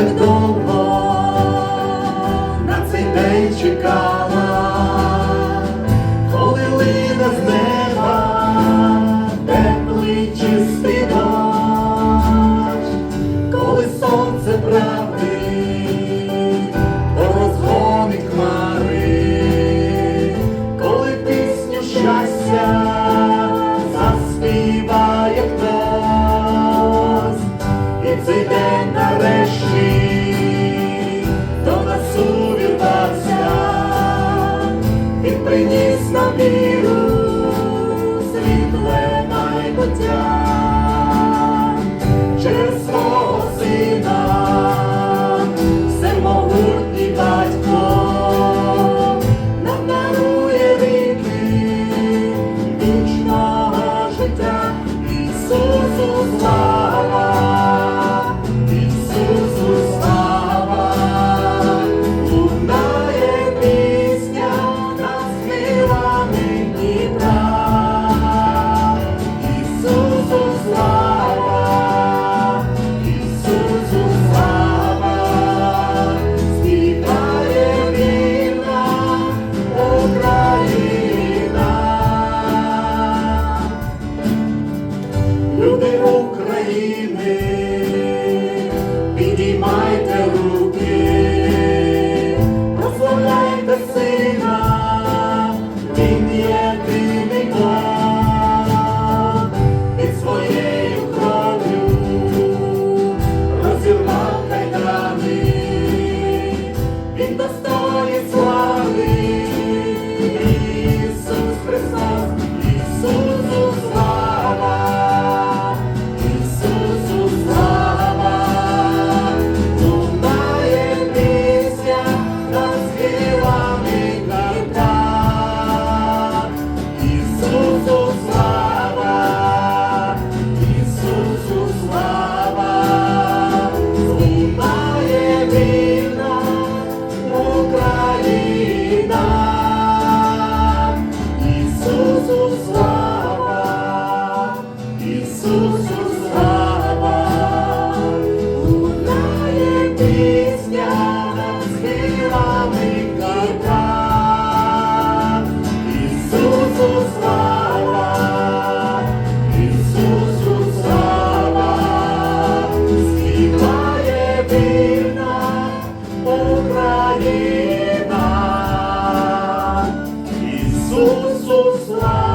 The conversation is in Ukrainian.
так довго на цей день чекала, коли лине з неба теплий чистий дощ, коли сонце правди, розгони хмари, коли пісню щастя заспіває хтось, і цей день. doce. Він єдиний план під своєю кров'ю розірвав кайдани, він достоїться. Україна, Ісусу слава!